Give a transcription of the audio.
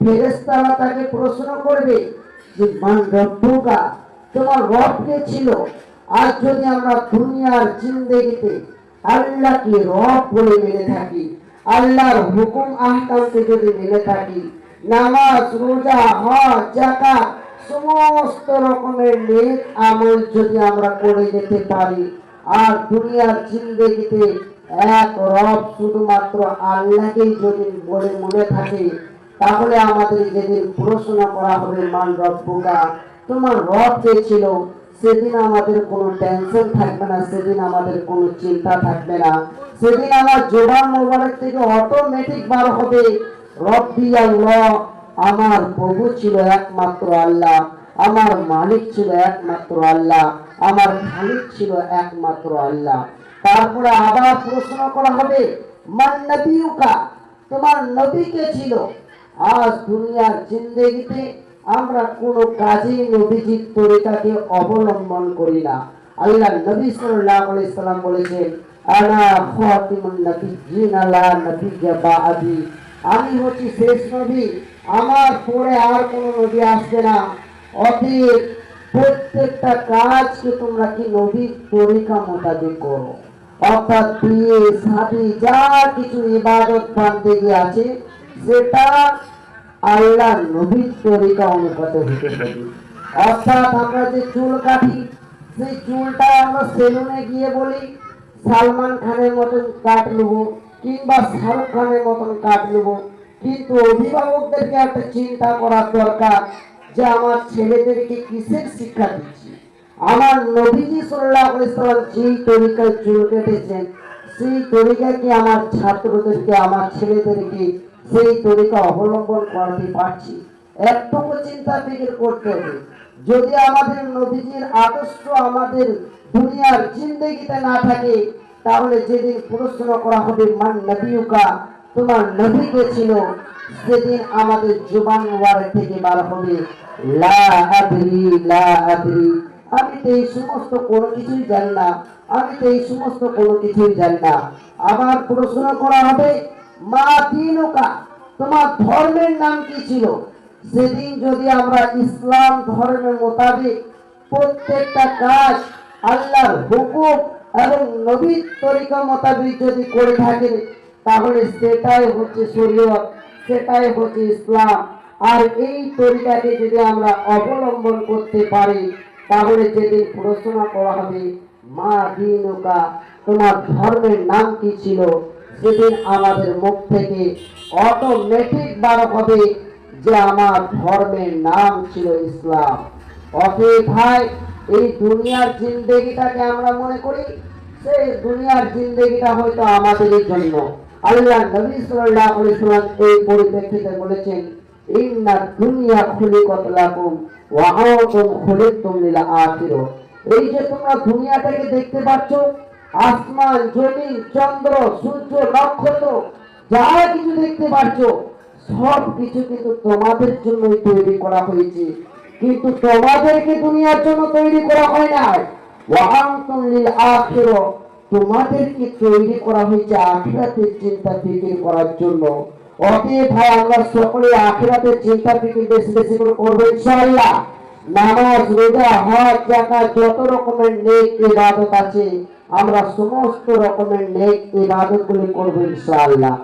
ফেরেস্তারা তাকে প্রশ্ন করবে যে ছিল? আর যদি আমরা দুনিয়ার আল্লাহকে রব বলে মেনে থাকি, আল্লাহর হুকুম আহকামকে যদি মেনে থাকি, নামাজ, রোজা, হজ সমস্ত রকমের নেক আমল যদি আমরা করে যেতে পারি, আর দুনিয়ার এক রব শুধুমাত্র আল্লাহকেই যদি বলে মনে থাকে তাহলে আমাদের যেদিন প্রশ্ন করা হবে মান রব্বুকা তোমার রব কে ছিল, সেদিন আমাদের কোনো টেনশন থাকবে না, সেদিন আমাদের কোনো চিন্তা থাকবে না। সেদিন আমার জোবান মোবারক থেকে অটোমেটিক বার হবে। রব্বি আল্লাহ আমার প্রভু ছিল একমাত্র আল্লাহ, আমার মালিক ছিল একমাত্র আল্লাহ, আমার খালিক ছিল একমাত্র আল্লাহ। তারপরে আবার প্রশ্ন করা হবে, মান নবীকা তোমার নবী কে ছিল? আজ দুনিয়ার জিন্দেগিতে আমরা কোনো কাজে নবীজির তরিকাকে অবলম্বন করি না। আল্লাহ নবী আলাইহি সাল্লাম বলেছেন আনা খাতিমুন নবিয়্যিন আলা নবিয়্যা বাদি। আমি হচ্ছি শেষ নবী, আমার পরে আর কোনো নবী আসবে না। অতএব প্রত্যেকটা কাজকে তোমরা কি নবীর তরিকা মোতাবেক করো? অর্থাৎ বিয়ে, শাদি, যা কিছু ইবাদত বান্দেগি আছে সেটা আল্লাহ নবীর তরিকা অনুপাতে হতে হবে অর্থাৎ আমরা যে চুল কাটি, সেই চুলটা আমরা সেলুনে গিয়ে বলি, সালমান খানের মতন কাট নেব কিংবা শাহরুখ খানের মতন কাট নেব। কিন্তু অভিভাবকদেরকে একটা চিন্তা করার দরকার যে আমার ছেলেদেরকে কিসের শিক্ষা দিচ্ছি? আমার নবীজি সাল্লাল্লাহু আলাইহি সাল্লাম যেই তরিকায় চুল কেটেছেন, সেই তরিকা কি আমার ছাত্রদেরকে, আমার ছেলেদেরকে সেই তরিকা অবলম্বন করতে পারছি। একটুকু চিন্তা ফিকির করতে হবে। যদি আমাদের নবীজির আদর্শ আমাদের দুনিয়ার জিন্দগিতে না থাকে, তাহলে যেদিন প্রশ্ন করা হবে, মান নবীকা তোমার কে ছিল? সেদিন আমাদের জুবান মুবারক থেকে বার হবে, লা আদরি লা আদরি। আমি তো এই সমস্ত কোনো কিছুই জানি না। আমি তো এই সমস্ত কোনো কিছুই জানি না। আবার প্রশ্ন করা হবে মা দিনুকা তোমার ধর্মের নাম কি ছিল? সেদিন যদি আমরা ইসলাম ধর্মের মোতাবেক প্রত্যেকটা কাজ আল্লাহর হুকুম এবং নবীর তরিকা মোতাবেক যদি করে থাকে তাহলে সেটাই হচ্ছে শরীয়ত, সেটাই হচ্ছে ইসলাম। আর এই তরিকাকে যদি আমরা অবলম্বন করতে পারি, তাহলে যেদিন প্রশ্ন করা হবে, মা দিনুকা তোমার ধর্মের নাম কি ছিল? সেদিন আমাদের মুখ থেকে অটোমেটিক বার হবে যে আমার ধর্মের নাম ছিল ইসলাম। অতএব ভাই, এই দুনিয়ার জিন্দেগিটাকে আমরা মনে করি, সেই দুনিয়ার জিন্দেগিটা হয়তো আমাদের জন্য। আল্লাহ নবী সাল্লাল্লাহু আলাইহি সাল্লাম এই পরিপ্রেক্ষিতে বলেছেন, ইন্না দুনিয়া খুলিকাত লাকুম ওয়া আনতুম খুলিকতুম লিল আখিরাহ এই যে তোমরা দুনিয়াটাকে দেখতে পাচ্ছ আসমান জমিন চন্দ্র, সূর্য, নক্ষত্র যা কিছু দেখতে পাচ্ছ, সব কিছু কিন্তু তোমাদের জন্যই তৈরি করা হয়েছে। কিন্তু তোমাদেরকে দুনিয়ার জন্য তৈরি করা হয় না তোমাদেরকে তৈরি করা হয়েছে আখিরাতের চিন্তা ফিকির করার জন্য। অতএব ভাই, আমরা সকলে আখিরাতের চিন্তা ফিকির বেশি বেশি করে করব ইনশাআল্লাহ। নামাজ, রোজা, হজ জাকাত যত রকমের নেক ইবাদত আছে আমরা সমস্ত রকমের নেক ইবাদতগুলি করব ইনশাআল্লাহ।